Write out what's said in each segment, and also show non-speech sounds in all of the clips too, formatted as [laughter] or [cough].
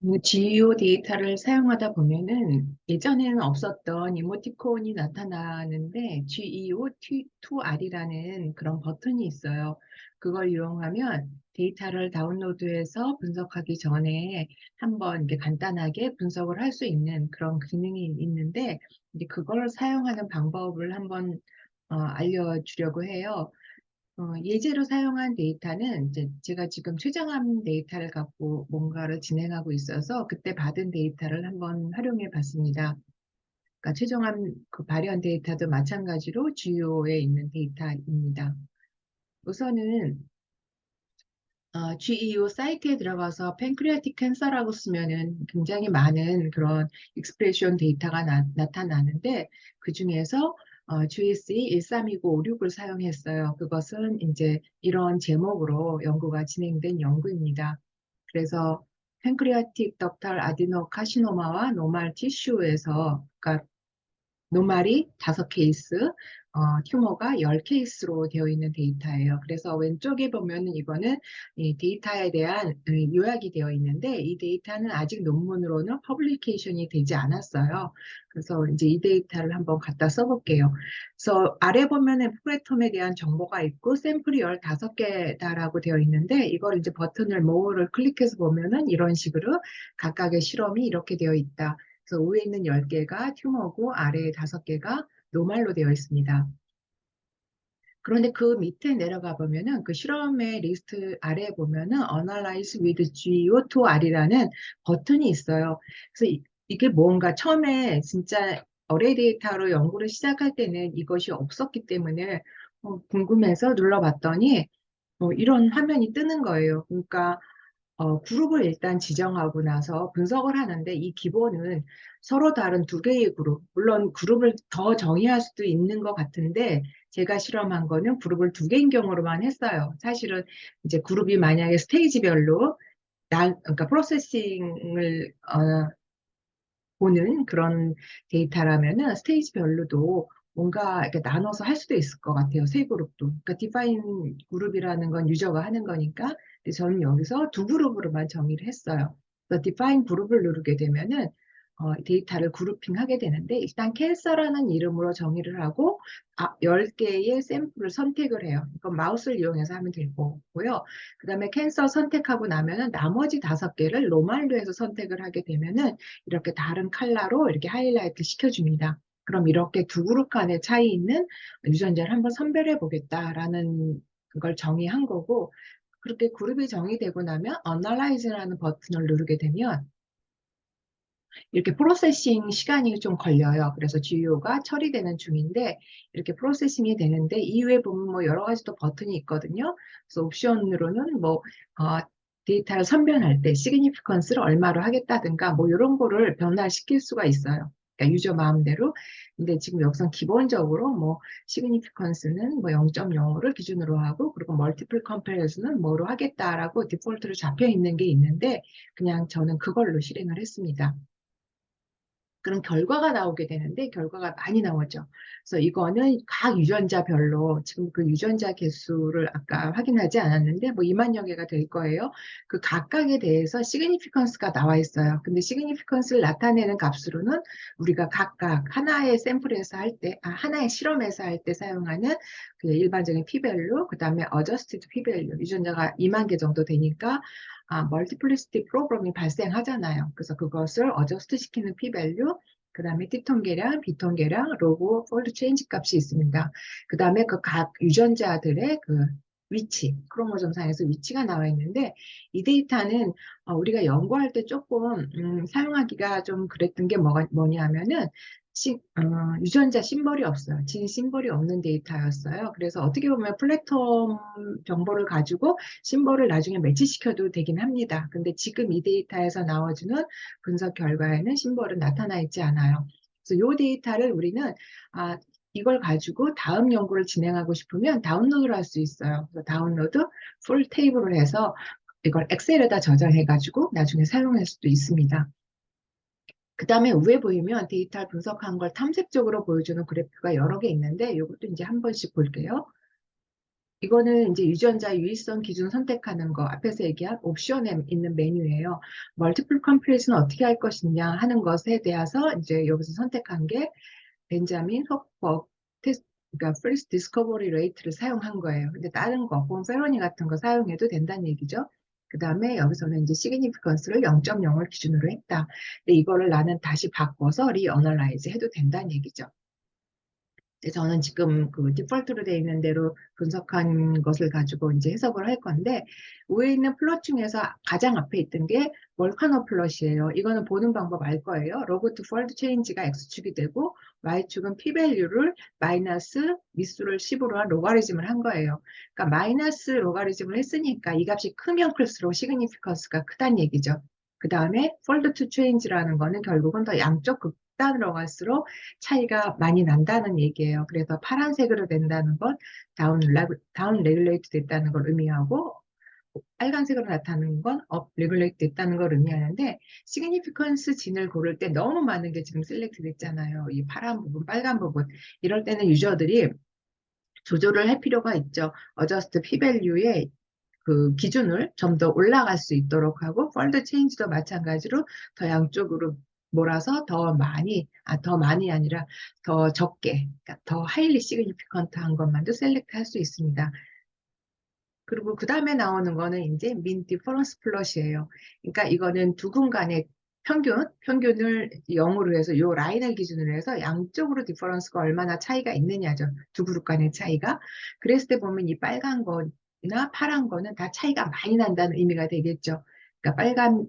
그 GEO 데이터를 사용하다 보면은 예전에는 없었던 이모티콘이 나타나는데 GEO2R이라는 그런 버튼이 있어요. 그걸 이용하면 데이터를 다운로드해서 분석하기 전에 한번 이렇게 간단하게 분석을 할 수 있는 그런 기능이 있는데 이제 그걸 사용하는 방법을 한번 어, 알려주려고 해요. 어, 예제로 사용한 데이터는 이제 제가 지금 최정암 데이터를 갖고 뭔가를 진행하고 있어서 그때 받은 데이터를 한번 활용해 봤습니다. 그러니까 최종암 그 발현 데이터도 마찬가지로 GEO에 있는 데이터입니다. 우선은 어, GEO 사이트에 들어가서 팬크리아틱 캔서라고 쓰면은 굉장히 많은 그런 익스프레션 데이터가 나, 타나는데 그 중에서 어, GSE 132956을 사용했어요. 그것은 이제 이런 제목으로 연구가 진행된 연구입니다. 그래서 팬크리아틱 덕탈 아디노 카시노마와 노말 티슈에서 그러니까 노말이 다섯 케이스, 어, 튜머가 10케이스로 되어 있는 데이터예요. 그래서 왼쪽에 보면은 이거는 이 데이터에 대한 음, 요약이 되어 있는데 이 데이터는 아직 논문으로는 퍼블리케이션이 되지 않았어요. 그래서 이제 이 데이터를 한번 갖다 써볼게요. 그래서 아래 보면은 프레톰에 대한 정보가 있고 샘플이 15개다라고 되어 있는데 이걸 이제 버튼을 모어를 클릭해서 보면은 이런 식으로 각각의 실험이 이렇게 되어 있다. 그래서 위에 있는 10개가 튜머고 아래에 5개가 노말로 되어 있습니다. 그런데 그 밑에 내려가 보면은 그 실험의 리스트 아래에 보면은 Analyze with GO2R이라는 버튼이 있어요. 그래서 이, 이게 뭔가 처음에 진짜 어레이 데이터로 연구를 시작할 때는 이것이 없었기 때문에 어, 궁금해서 눌러봤더니 어, 이런 화면이 뜨는 거예요. 그러니까 어, 그룹을 일단 지정하고 나서 분석을 하는데 이 기본은 서로 다른 두 개의 그룹, 물론 그룹을 더 정의할 수도 있는 것 같은데 제가 실험한 거는 그룹을 두 개인 경우로만 했어요. 사실은 이제 그룹이 만약에 스테이지별로 나, 그러니까 프로세싱을 어, 보는 그런 데이터라면은 스테이지별로도 뭔가 이렇게 나눠서 할 수도 있을 것 같아요. 세 그룹도. 그러니까 디파인 그룹이라는 건 유저가 하는 거니까. 근데 저는 여기서 두 그룹으로만 정의를 했어요. 그래서 디파인 그룹을 누르게 되면은 어, 데이터를 그룹핑하게 되는데 일단 캔서라는 이름으로 정의를 하고 아, 10개의 샘플을 선택을 해요. 이건 마우스를 이용해서 하면 될 거고요. 그 다음에 캔서 선택하고 나면 은 나머지 다섯 개를 로말로 해서 선택을 하게 되면 은 이렇게 다른 컬러로 이렇게 하이라이트 시켜줍니다. 그럼 이렇게 두 그룹 간의 차이 있는 유전자를 한번 선별해 보겠다라는 걸 정의한 거고 그렇게 그룹이 정의되고 나면 Analyze라는 버튼을 누르게 되면 이렇게 프로세싱 시간이 좀 걸려요. 그래서 GU가 처리되는 중인데 이렇게 프로세싱이 되는데 이후에 보면 뭐 여러 가지 또 버튼이 있거든요. 그래서 옵션으로는 뭐 어, 데이터를 선별할 때 시그니피컨스를 얼마로 하겠다든가 뭐 이런 거를 변화시킬 수가 있어요. 그러니까 유저 마음대로. 근데 지금 여기서 기본적으로 뭐 시그니피컨스는 뭐 0.05를 기준으로 하고 그리고 멀티플 컴패리즌은 뭐로 하겠다라고 디폴트로 잡혀 있는 게 있는데 그냥 저는 그걸로 실행을 했습니다. 그런 결과가 나오게 되는데 결과가 많이 나오죠. 그래서 이거는 각 유전자별로 지금 그 유전자 개수를 아까 확인하지 않았는데 뭐 2만여 개가 될 거예요. 그 각각에 대해서 시그니피컨스가 나와 있어요. 근데 시그니피컨스를 나타내는 값으로는 우리가 각각 하나의 샘플에서 할 때, 아, 하나의 실험에서 할 때 사용하는 그 일반적인 피밸류, 그 다음에 어저스티드 피밸류, 유전자가 2만 개 정도 되니까 아, 멀티플리시티 프로그램이 발생하잖아요. 그래서 그것을 어저스트 시키는 p-value, 그 다음에 T통계량, B통계량, 로그, 폴드 체인지 값이 있습니다. 그 다음에 그 각 유전자들의 그 위치, 크로모점 상에서 위치가 나와 있는데 이 데이터는 어, 우리가 연구할 때 조금 음, 사용하기가 좀 그랬던 게 뭐가, 뭐냐 하면은 시, 어, 유전자 심벌이 없어요. 진 심벌이 없는 데이터였어요. 그래서 어떻게 보면 플랫폼 정보를 가지고 심벌을 나중에 매치시켜도 되긴 합니다. 근데 지금 이 데이터에서 나와주는 분석 결과에는 심벌은 나타나 있지 않아요. 그래서 이 데이터를 우리는 아, 이걸 가지고 다음 연구를 진행하고 싶으면 다운로드를 할 수 있어요. 그래서 다운로드 풀 테이블을 해서 이걸 엑셀에다 저장해가지고 나중에 사용할 수도 있습니다. 그 다음에 위에 보이면 데이터를 분석한 걸 탐색적으로 보여주는 그래프가 여러 개 있는데 이것도 이제 한 번씩 볼게요. 이거는 이제 유전자 유의성 기준 선택하는 거 앞에서 얘기한 옵션에 있는 메뉴예요. 멀티플 컴플릿은 어떻게 할 것이냐 하는 것에 대해서 이제 여기서 선택한 게 벤자민 테스트 그러니까 first discovery rate를 사용한 거예요. 근데 다른 거, 본 페로니 같은 거 사용해도 된다는 얘기죠. 그 다음에 여기서는 이제 significance를 0.0을 기준으로 했다. 근데 이거를 나는 다시 바꿔서 reanalyze 해도 된다는 얘기죠. 저는 지금 그 디폴트로 되어 있는 대로 분석한 것을 가지고 이제 해석을 할 건데 위에 있는 플롯 중에서 가장 앞에 있던 게 월카노 플롯이에요. 이거는 보는 방법 알 거예요. 로그 투 폴드 체인지가 x축이 되고 y축은 p-밸류를 마이너스 미수를 10으로 한 로가리즘을 한 거예요. 그러니까 마이너스 로가리즘을 했으니까 이 값이 크면 클수록 시그니피컨스가 크다는 얘기죠. 그 다음에 폴드 투 체인지라는 거는 결국은 더 양쪽 극 단으로 갈수록 차이가 많이 난다는 얘기예요. 그래서 파란색으로 된다는 건 다운, 다운 레귤레이트 됐다는 걸 의미하고 빨간색으로 나타나는 건 업 레귤레이트 됐다는 걸 의미하는데 시그니피컨스 진을 고를 때 너무 많은 게 지금 셀렉트 됐잖아요. 이 파란 부분, 빨간 부분. 이럴 때는 유저들이 조절을 할 필요가 있죠. 어저스트 p-value의 그 기준을 좀 더 올라갈 수 있도록 하고 폴드 체인지도 마찬가지로 더 양쪽으로 몰아서 더 많이, 아, 더 많이 아니라 더 적게, 그러니까 더 하일리 시그니피컨트한 것만도 셀렉트 할 수 있습니다. 그리고 그 다음에 나오는 거는 이제 민 디퍼런스 플롯이에요. 그러니까 이거는 두 군 간의 평균, 평균을 0으로 해서 이 라인을 기준으로 해서 양쪽으로 디퍼런스가 얼마나 차이가 있느냐죠. 두 그룹 간의 차이가. 그랬을 때 보면 이 빨간 거나 파란 거는 다 차이가 많이 난다는 의미가 되겠죠. 그러니까 빨간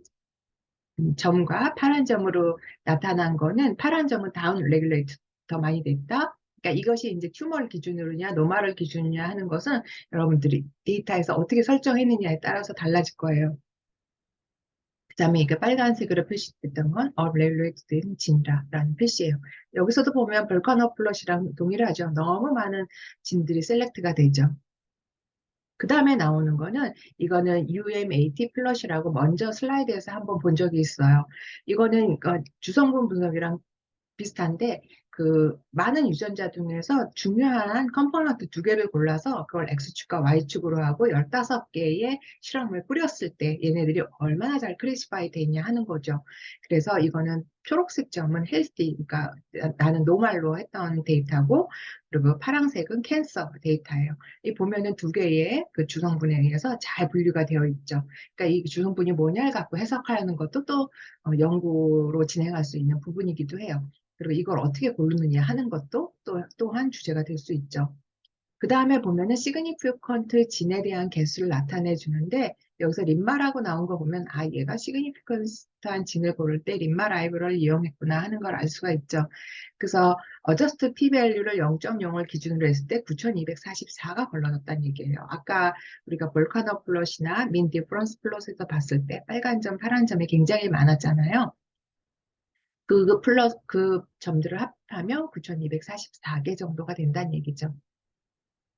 점과 파란 점으로 나타난 거는 파란 점은 다운 레귤레이트 더 많이 됐다. 그러니까 이것이 이제 튜머를 기준으로냐 노말을 기준이냐 하는 것은 여러분들이 데이터에서 어떻게 설정했느냐에 따라서 달라질 거예요. 그 다음에 이게 빨간색으로 표시됐던 건 업레귤레이트된 진이라는 표시예요. 여기서도 보면 벌카너 플롯이랑 동일하죠. 너무 많은 진들이 셀렉트가 되죠. 그 다음에 나오는 거는 이거는 UMAT 플롯이라고 먼저 슬라이드에서 한번 본 적이 있어요. 이거는 주성분 분석이랑 비슷한데 그 많은 유전자 중에서 중요한 컴포넌트 두 개를 골라서 그걸 X축과 Y축으로 하고 15개의 실험을 뿌렸을 때 얘네들이 얼마나 잘 크래시파이 돼 있냐 하는 거죠. 그래서 이거는 초록색 점은 헬스티, 그러니까 나는 노말로 했던 데이터고 그리고 파란색은 캔서 데이터예요. 이 보면은 두 개의 그 주성분에 의해서 잘 분류가 되어 있죠. 그러니까 이 주성분이 뭐냐를 갖고 해석하는 것도 또 어, 연구로 진행할 수 있는 부분이기도 해요. 그리고 이걸 어떻게 고르느냐 하는 것도 또, 또한 주제가 될 수 있죠. 그 다음에 보면은 시그니피컨트 진에 대한 개수를 나타내 주는데 여기서 림마라고 나온 거 보면 아 얘가 시그니피컨트한 진을 고를 때 림마 라이브러를 이용했구나 하는 걸 알 수가 있죠. 그래서 어저스트 p-value를 0.0을 기준으로 했을 때 9244가 걸러졌다는 얘기예요. 아까 우리가 볼카너 플롯이나 민 디프런스 플롯에서 봤을 때 빨간 점, 파란 점이 굉장히 많았잖아요. 그, 그 플러스 그 점들을 합하면 9,244개 정도가 된다는 얘기죠.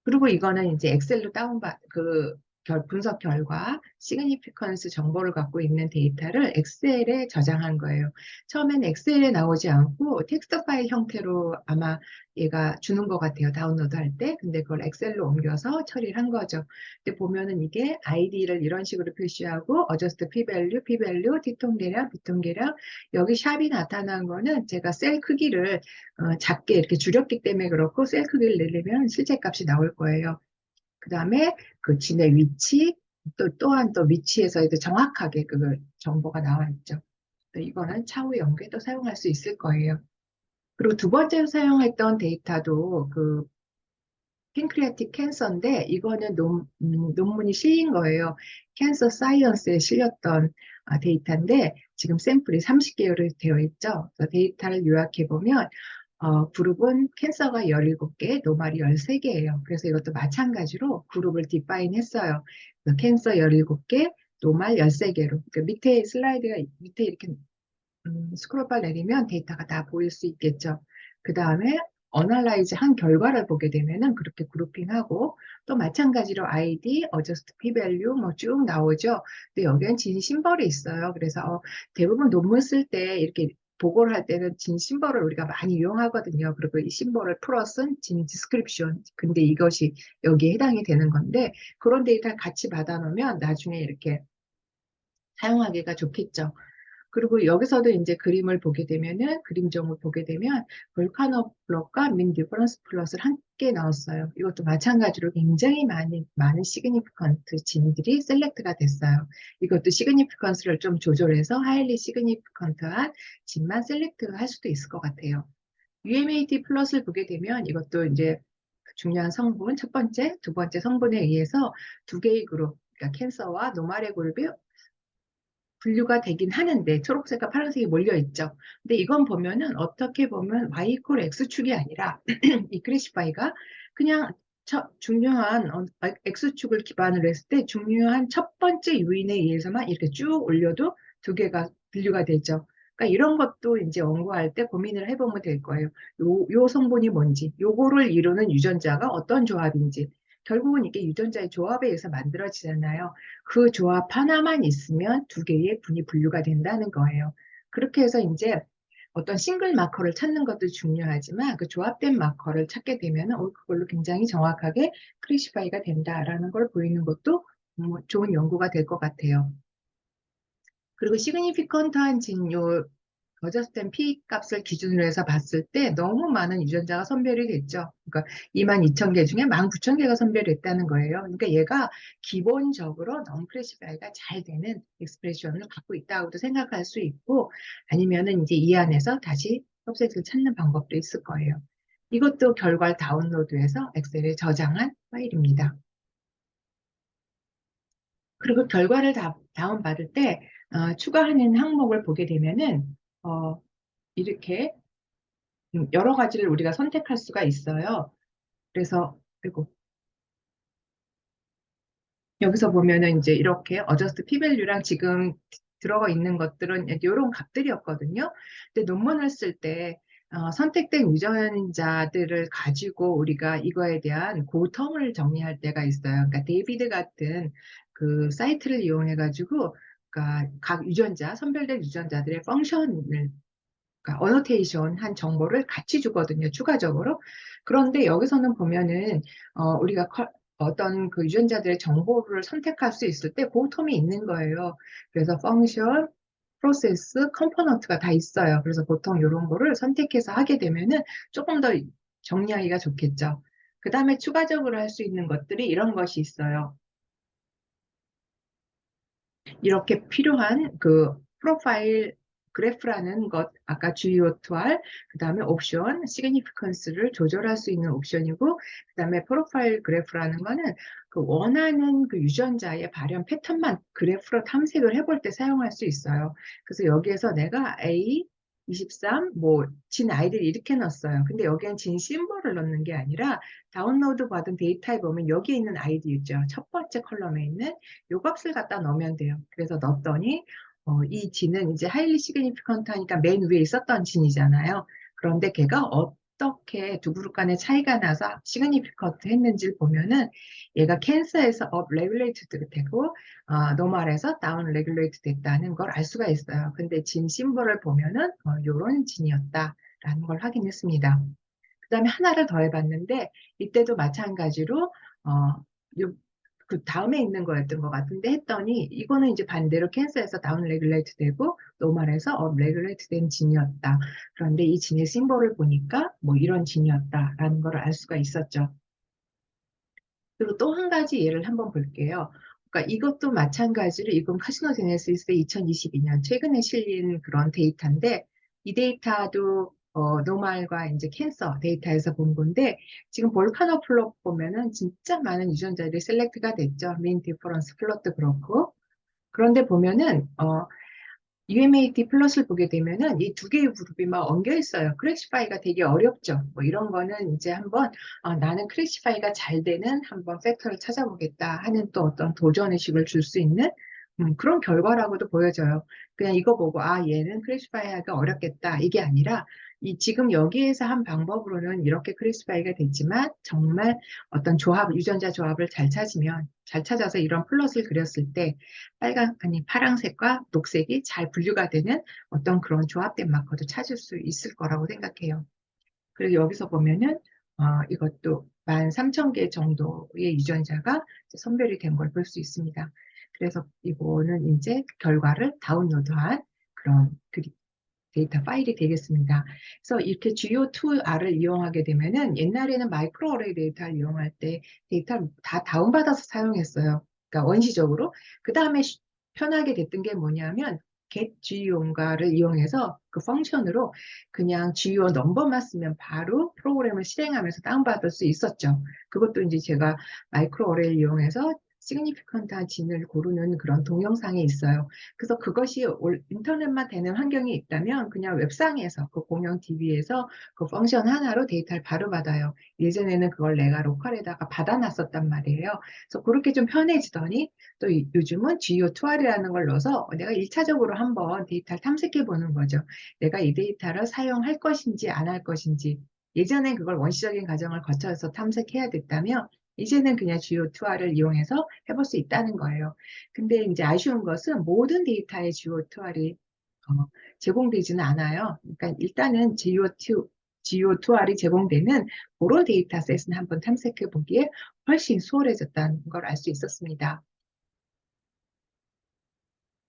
그리고 이거는 이제 엑셀로 다운받 그 결, 분석 결과 시그니피컨스 정보를 갖고 있는 데이터를 엑셀에 저장한 거예요. 처음엔 엑셀에 나오지 않고 텍스트 파일 형태로 아마 얘가 주는 것 같아요. 다운로드 할 때. 근데 그걸 엑셀로 옮겨서 처리를 한 거죠. 근데 보면은 이게 아이디를 이런 식으로 표시하고 어저스트 p-value, p-value, 뒤통계량, 뒤통계량 여기 샵이 나타난 거는 제가 셀 크기를 어, 작게 이렇게 줄였기 때문에 그렇고 셀 크기를 내려면 실제 값이 나올 거예요. 그 다음에 그 진의 위치, 또 또한 또 위치에서도 정확하게 그 정보가 나와 있죠. 이거는 차후 연구에도 사용할 수 있을 거예요. 그리고 두 번째로 사용했던 데이터도 그 팬크리아틱 캔서인데 이거는 논, 음, 논문이 실린 거예요. 캔서 사이언스에 실렸던 아, 데이터인데 지금 샘플이 30개로 되어 있죠. 데이터를 요약해 보면 어, 그룹은 캔서가 17개, 노말이 13개예요. 그래서 이것도 마찬가지로 그룹을 디파인 했어요. 캔서 17개, 노말 13개로. 그러니까 밑에 슬라이드가 밑에 이렇게 음, 스크롤바 내리면 데이터가 다 보일 수 있겠죠. 그 다음에 어널라이즈 한 결과를 보게 되면은 그렇게 그룹핑하고 또 마찬가지로 ID, 어저스트 p-value 뭐쭉 나오죠. 근데 여기엔 진 심벌이 있어요. 그래서 어, 대부분 논문 쓸 때 이렇게 보고를 할 때는 진 심벌을 우리가 많이 이용하거든요. 그리고 이 심벌을 풀어 쓴 진 디스크립션. 근데 이것이 여기에 해당이 되는 건데 그런 데이터를 같이 받아 놓으면 나중에 이렇게 사용하기가 좋겠죠. 그리고 여기서도 이제 그림을 보게 되면은 그림종을 보게 되면 볼카노 블럭과 민 디퍼런스 플러스를 함께 넣었어요. 이것도 마찬가지로 굉장히 많이 많은 시그니피컨트 진들이 셀렉트가 됐어요. 이것도 시그니피컨스를 좀 조절해서 하일리 시그니피컨트한 진만 셀렉트할 수도 있을 것 같아요. UMAT 플러스를 보게 되면 이것도 이제 중요한 성분 첫 번째, 두 번째 성분에 의해서 두 개의 그룹, 그러니까 캔서와 노말의 그룹이 분류가 되긴 하는데 초록색과 파란색이 몰려 있죠. 근데 이건 보면은 어떻게 보면 y 이퀄 x축이 아니라 [clears throat] 이 크래시파이가 그냥 첫 중요한 어, x축을 기반으로 했을 때 중요한 첫 번째 요인에 의해서만 이렇게 쭉 올려도 두 개가 분류가 되죠. 그러니까 이런 것도 이제 연구할 때 고민을 해보면 될 거예요. 요, 요 성분이 뭔지, 요거를 이루는 유전자가 어떤 조합인지, 결국은 이게 유전자의 조합에 의해서 만들어지잖아요. 그 조합 하나만 있으면 두 개의 분이 분류가 된다는 거예요. 그렇게 해서 이제 어떤 싱글 마커를 찾는 것도 중요하지만 그 조합된 마커를 찾게 되면 어, 그걸로 굉장히 정확하게 크리시파이가 된다라는 걸 보이는 것도 뭐 좋은 연구가 될 것 같아요. 그리고 시그니피컨트한 진요 어저스텐 P 값을 기준으로 해서 봤을 때 너무 많은 유전자가 선별이 됐죠. 그러니까 22,000개 중에 19,000개가 선별이 됐다는 거예요. 그러니까 얘가 기본적으로 크래시파이가 잘 되는 익스프레션을 갖고 있다고도 생각할 수 있고 아니면은 이제 이 안에서 다시 섭셋을 찾는 방법도 있을 거예요. 이것도 결과를 다운로드해서 엑셀에 저장한 파일입니다. 그리고 결과를 다, 다운받을 때 어, 추가하는 항목을 보게 되면은 어, 이렇게 음, 여러 가지를 우리가 선택할 수가 있어요. 그래서 그리고 여기서 보면은 이제 이렇게 어저스트 피밸류랑 지금 들어가 있는 것들은 이런 값들이었거든요. 근데 논문을 쓸때 어, 선택된 유전자들을 가지고 우리가 이거에 대한 고텀을 정리할 때가 있어요. 그러니까 데이비드 같은 그 사이트를 이용해 가지고 그러니까 각 유전자, 선별된 유전자들의 펑션을 그러니까 어노테이션 한 정보를 같이 주거든요. 추가적으로. 그런데 여기서는 보면은 어, 우리가 커, 어떤 그 유전자들의 정보를 선택할 수 있을 때 보통이 있는 거예요. 그래서 펑션, 프로세스, 컴포넌트가 다 있어요. 그래서 보통 이런 거를 선택해서 하게 되면은 조금 더 정리하기가 좋겠죠. 그 다음에 추가적으로 할 수 있는 것들이 이런 것이 있어요. 이렇게 필요한 그 프로파일 그래프라는 것, 아까 주요 투알, 그 다음에 옵션, 시그니피컨스를 조절할 수 있는 옵션이고, 그 다음에 프로파일 그래프라는 거는 그 원하는 그 유전자의 발현 패턴만 그래프로 탐색을 해볼 때 사용할 수 있어요. 그래서 여기에서 내가 A, 23, 뭐, 진 아이들 이렇게 넣었어요. 근데 여기엔 진 심볼을 넣는 게 아니라 다운로드 받은 데이터에 보면 여기 있는 아이디 있죠. 첫 번째 컬럼에 있는 요 값을 갖다 넣으면 돼요. 그래서 넣었더니 어, 이 진은 이제 하일리 시그니피컨트 하니까 맨 위에 있었던 진이잖아요. 그런데 걔가 어 떻게 두 그룹 간의 차이가 나서 시그니피컨트 했는지를 보면은 얘가 캔서에서 업 레귤레이트 되고 어, 노멀에서 다운 레귤레이트 됐다는 걸 알 수가 있어요. 근데 진 심볼을 보면은 어, 요런 진이었다라는 걸 확인했습니다. 그 다음에 하나를 더 해봤는데 이때도 마찬가지로 어, 요, 그 다음에 있는 거였던 것 같은데 했더니 이거는 이제 반대로 캔서에서 다운 레귤레이트 되고 노멀에서 업 레귤레이트 된 진이었다. 그런데 이 진의 심볼을 보니까 뭐 이런 진이었다라는 걸 알 수가 있었죠. 그리고 또 한 가지 예를 한번 볼게요. 그러니까 이것도 마찬가지로 이건 카시노 제네시스 2022년 최근에 실린 그런 데이터인데 이 데이터도 어, 노말과 이제 캔서 데이터에서 본 건데 지금 볼카노 플롯 보면은 진짜 많은 유전자들이 셀렉트가 됐죠. 민 디퍼런스 플롯도 그렇고 그런데 보면은 어, UMAT 플러스를 보게 되면은 이 두 개의 그룹이 막 엉겨 있어요. 크래시파이가 되게 어렵죠. 뭐 이런 거는 이제 한번 어, 나는 크래시파이가 잘 되는 한번 팩터를 찾아보겠다 하는 또 어떤 도전 의식을 줄 수 있는 음, 그런 결과라고도 보여져요. 그냥 이거 보고 아 얘는 크래시파이가 어렵겠다 이게 아니라 이 지금 여기에서 한 방법으로는 이렇게 크리스파이가 됐지만 정말 어떤 조합, 유전자 조합을 잘 찾으면 잘 찾아서 이런 플롯을 그렸을 때 빨간 아니 파랑색과 녹색이 잘 분류가 되는 어떤 그런 조합된 마커도 찾을 수 있을 거라고 생각해요. 그리고 여기서 보면은 어, 이것도 13,000개 정도의 유전자가 선별이 된 걸 볼 수 있습니다. 그래서 이거는 이제 결과를 다운로드한 그런 데이터 파일이 되겠습니다. 그래서 이렇게 GO2R을 이용하게 되면은 옛날에는 마이크로 어레이 데이터를 이용할 때 데이터를 다 다운받아서 사용했어요. 그러니까 원시적으로. 그 다음에 편하게 됐던 게 뭐냐면 get GEO인가를 이용해서 그 펑션으로 그냥 GEO 넘버만 쓰면 바로 프로그램을 실행하면서 다운받을 수 있었죠. 그것도 이제 제가 마이크로 어레이를 이용해서 시그니피컨트한 진을 고르는 그런 동영상이 있어요. 그래서 그것이 인터넷만 되는 환경이 있다면 그냥 웹상에서 그 공용 DB에서 그 펑션 하나로 데이터를 바로 받아요. 예전에는 그걸 내가 로컬에다가 받아놨었단 말이에요. 그래서 그렇게 좀 편해지더니 또 요즘은 GEO2R이라는 걸 넣어서 내가 1차적으로 한번 데이터를 탐색해 보는 거죠. 내가 이 데이터를 사용할 것인지 안 할 것인지 예전엔 그걸 원시적인 과정을 거쳐서 탐색해야 됐다면 이제는 그냥 GO2R을 이용해서 해볼 수 있다는 거예요. 근데 이제 아쉬운 것은 모든 데이터에 GO2R이 어, 제공되지는 않아요. 그러니까 일단은 GO2, GO2R이 제공되는 그런 데이터셋은 한번 탐색해 보기에 훨씬 수월해졌다는 걸 알 수 있었습니다.